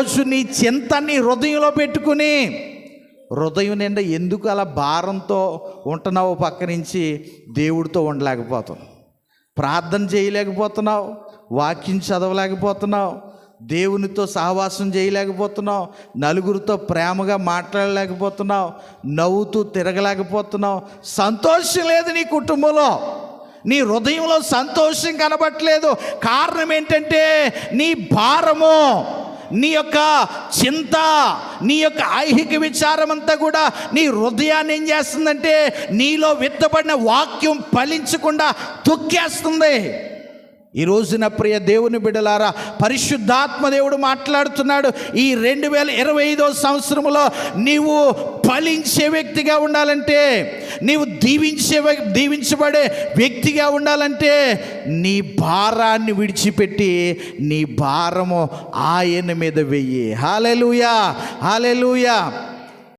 ఈరోజు నీ చింత నీ హృదయంలో పెట్టుకుని హృదయం నిండా ఎందుకు అలా భారంతో ఉంటున్నావు పక్క నుంచి దేవుడితో ఉండలేకపోతున్నావు. ప్రార్థన చేయలేకపోతున్నావు వాక్యం చదవలేకపోతున్నావు దేవునితో సహవాసం చేయలేకపోతున్నావు నలుగురితో ప్రేమగా మాట్లాడలేకపోతున్నావు నవ్వుతూ తిరగలేకపోతున్నావు. సంతోషం లేదు నీ కుటుంబంలో. నీ హృదయంలో సంతోషం కనబట్టలేదు. కారణం ఏంటంటే నీ భారము. నీ యొక్క చింత నీ యొక్క ఐహిక విచారం అంతా కూడా నీ హృదయాన్ని ఏం చేస్తుందంటే నీలో విత్తబడిన వాక్యం ఫలించకుండా తొక్కేస్తుంది. ఈ రోజున ప్రియ దేవుని బిడలారా పరిశుద్ధాత్మ దేవుడు మాట్లాడుతున్నాడు. ఈ రెండు వేల ఇరవై ఐదో సంవత్సరంలో నీవు ఫలించే వ్యక్తిగా ఉండాలంటే నీవు దీవించే దీవించబడే వ్యక్తిగా ఉండాలంటే నీ భారాన్ని విడిచిపెట్టి నీ భారము ఆయన మీద వెయ్యి. Hallelujah hallelujah